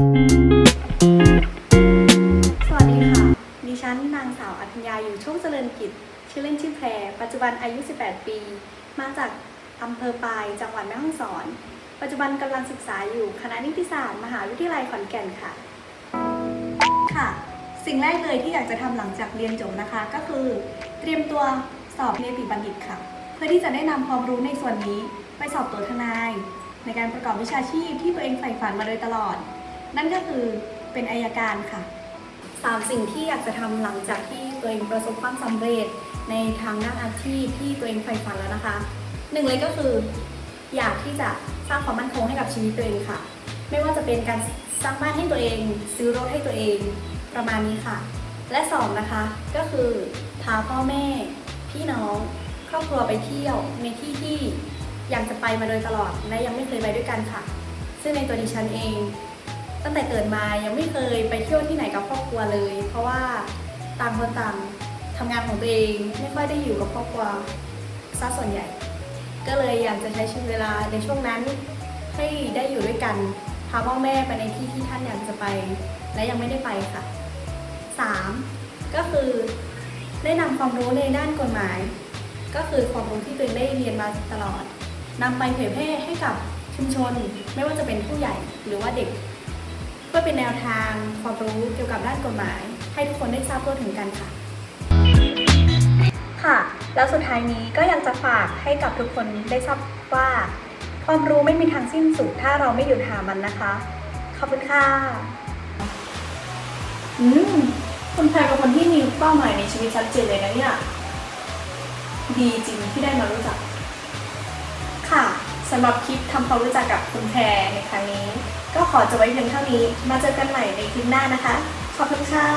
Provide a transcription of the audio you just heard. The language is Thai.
สวัสดีค่ะ ดิฉันนางสาวอัธญาอยู่โชคเจริญกิจ ชื่อเล่นชื่อแพร ปัจจุบันอายุ 18 ปี มาจากอำเภอปาย จังหวัดแม่ฮ่องสอน ปัจจุบันกำลังศึกษาอยู่คณะนิติศาสตร์ มหาวิทยาลัยขอนแก่นค่ะ ค่ะ สิ่งแรกเลยที่อยากจะทำหลังจากเรียนจบนะคะ ก็คือเตรียมตัวสอบเนติบัณฑิตค่ะ เพื่อที่จะได้นำความรู้ในส่วนนี้ไปสอบตัวทนาย ในการประกอบวิชาชีพที่ตัวเองใฝ่ฝันมาโดยตลอด นั่นก็คือเป็นอายการค่ะสามสิ่งที่อยากจะทำหลังจากที่ตัวเองประสบความสำเร็จในทางด้านอาชีพที่ตัวเองใฝ่ฝันแล้วนะคะหนึ่งเลยก็คือ อยากที่จะสร้างความมั่นคงให้กับชีวิตตัวเองค่ะ ไม่ว่าจะเป็นการสร้างบ้านให้ตัวเอง ซื้อรถให้ตัวเองประมาณนี้ค่ะ และสองนะคะก็คือพาพ่อแม่ พี่น้องครอบครัวไปเที่ยวในที่ที่อยากจะไปมาโดยตลอดและยังไม่เคยไปด้วยกันค่ะ ซึ่งในตัวดิฉันเอง ตั้งแต่เกิดมายังไม่เคยไปเที่ยวที่ไหนกับครอบครัวเลย เพราะว่าต่างคนต่างทำงานของตัวเองไม่ค่อยได้อยู่กับครอบครัวซะส่วนใหญ่ ก็เลยอยากจะใช้ชีวิตเวลาในช่วงนั้นให้ได้อยู่ด้วยกันพาพ่อแม่ไปในที่ที่ท่านอยากจะไป และยังไม่ได้ไปค่ะ 3. ก็คือได้นำความรู้ในด้านกฎหมาย ก็คือความรู้ที่ตัวเองได้เรียนมาตลอดนำไปเผยแพร่ให้กับชุมชน ไม่ว่าจะเป็นผู้ใหญ่หรือว่าเด็ก เพื่อเป็นแนวทางความรู้เกี่ยวกับด้านกฎหมาย ให้ทุกคนได้ทราบทั่วถึงกันค่ะ ค่ะ แล้วสุดท้ายนี้ก็อยากจะฝากให้กับทุกคนได้ทราบว่า ความรู้ไม่มีทางสิ้นสุดถ้าเราไม่หยุดหามันนะคะ ขอบคุณค่ะ อืมคุณแพรเป็นคนที่มีเป้าหมายในชีวิตชัดเจนเลยนะเนี่ย ดีจริงที่ได้มารู้จัก ค่ะสำหรับคลิปทำความรู้จักกับคุณแพรในครั้งนี้ ก็ขอจะไว้เพียงเท่านี้ มาเจอกันใหม่ในคลิปหน้านะคะ ขอบคุณค่ะ